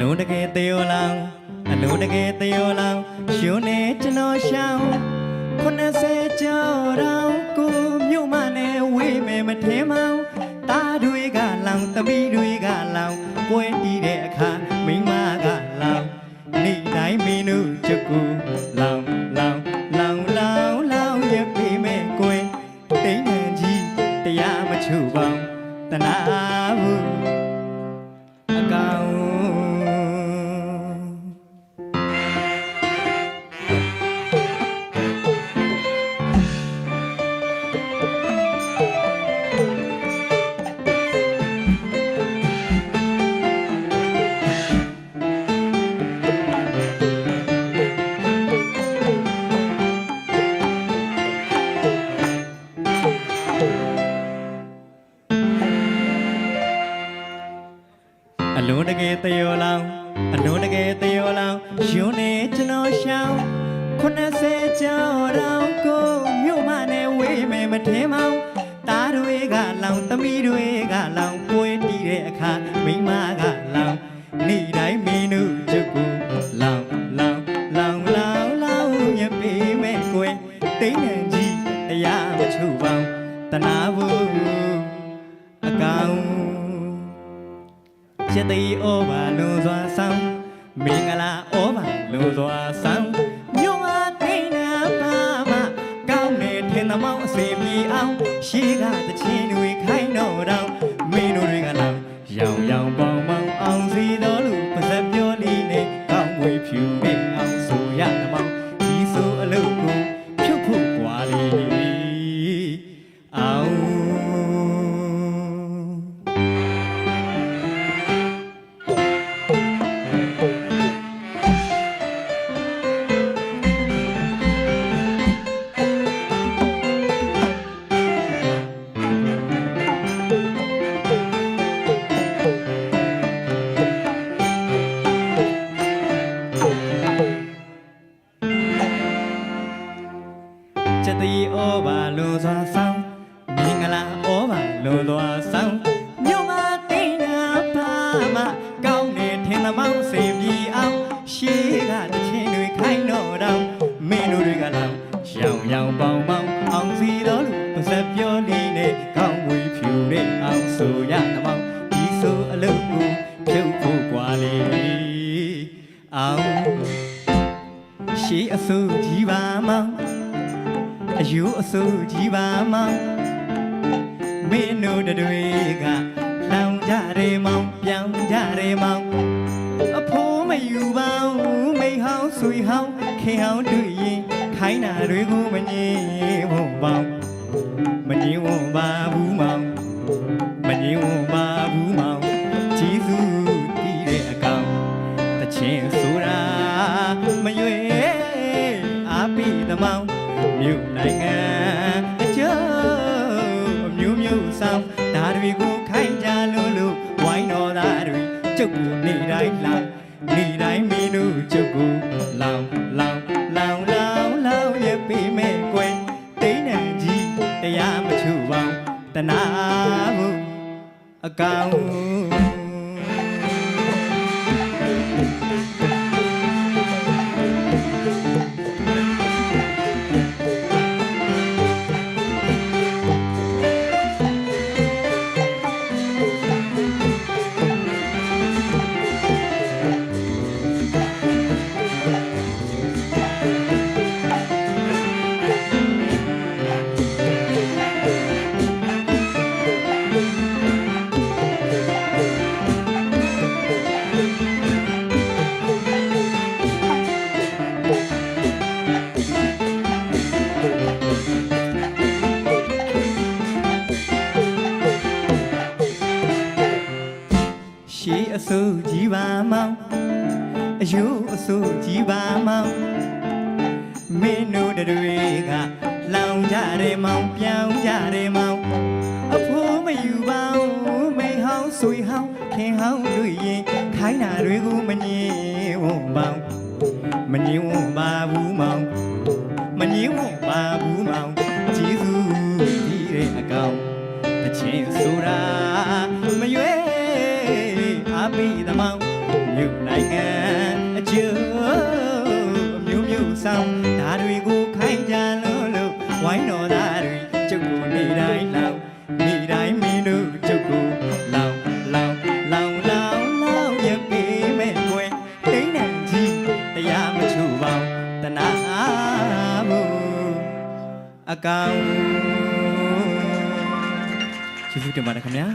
လုံးတကယ်သေးရောလောင်အလုံးတကယ်သေးရောလောင်ရှင်နေကျွန်တော်ရှောင်း90ကျော်တော့ကိုမြို့မနဲ့ဝေးမယ်မထင်မောင်းတားတွေကလောင်သမီးတွေကလောင်ပွဲတီးတဲ့အခါမိန်းမကလောင်နေ့တိုင်းမင်းတို့ချက်ကူလောင်လောင်လောင်လောင်လောင်ရပြီမဲ့ကိုယ်တိတ်နှံကြီးတရားမချုပ်ပေါင်းတနာဘူး အလုံးတကယ်တယောလောင်အလုံးတကယ်တယောလောင်ယွန်းနေကျွန်တော်ရှောင်း90ကျော်တော့ကိုမြို့မနဲ့ဝေးမယ်မထင်မောင်းတားတွေကလောင်သမီးတွေကလောင် ရတိဩဘာလွန်စွာဆောင်မင်္ဂလာဩဘာလွန်စွာဆောင်မြို့မသိနာပါမကောင်းနေထင်သမောင်းအစေပြေအောင်ရှေးကတချင်းတွေခိုင်းတော့တော့ ချတရီဩဘာလွန်စွာဆောင်မင်္ဂလာဩဘာလွန်စွာဆောင်မြို့မတိန်နာပါမကောင်းနေထင်သမောင်းစေပြီအောင်ရှေးကတချင်းတွေခိုင်းတော့တော့မင်းတို့တွေကလောင်ရောင်ရောင်ပေါင်ပေါင်အောင်စီတော်လူပါစက်ပြောလီနဲ့ကောင်းဝေဖြူနဲ့အောင်ဆိုရသမောင်းဒီဆိုအလုပ်ကိုဖြုတ်ဖို့ကွာလေအောင်ရှေးအစိုးကြီးပါမောင် အယူအဆူကြီးပါမောင်မင်းတို့တွေကလောင်ကြတယ်မောင်ပြောင်းကြတယ်မောင်အဖိုးမယူပါဘူးမိဟောင်းဆွေဟောင်းခင်ဟောင်းတွေ့ရင်ခိုင်းတာတွေကိုမငြင်းဘူးမောင်မငြင်းဘူးပါဘူးမောင်မငြင်းဘူးပါဘူးမောင်ဂျေဇူးတည်တဲ့အကောင်တချင်းဆိုတာမရွေအားပိသမောင် မြို့နိုင်ငံအကျိုးအမျိုးမျိုးဆောင်ဒါတွေကိုခိုင်းကြလို့လို့ဝိုင်းတော်သားတွေကျုပ်ကိုနေတိုင်းလောင်နေတိုင်းမင်းတို့ကျုပ်ကိုလောင်လောင်လောင်လောင်လောင်ရပေမဲ့ကွယ်တိတ်နံကြီးတရားမချူပေါင်းတနာမှုအကောင် စိုးကြီးပါမောင်အယိုးအစိုးကြီးပါမောင်မင်းတို့တွေကလောင်ကြတယ်မောင်ပြောင်းကြတယ်မောင်အဖိုးမယူပါဘူးမိဟောင်းဆွေဟောင်းခင်ဟောင်းတွေ့ရင်ခိုင်းတာတွေကိုမငြင်းဝန်းပေါင်းမငြင်းဝန်းပါဘူးမောင်မငြင်းဝန်းပါဘူးမောင် အကောင်ကျေးဇူးတင်ပါတယ်ခင်ဗျာ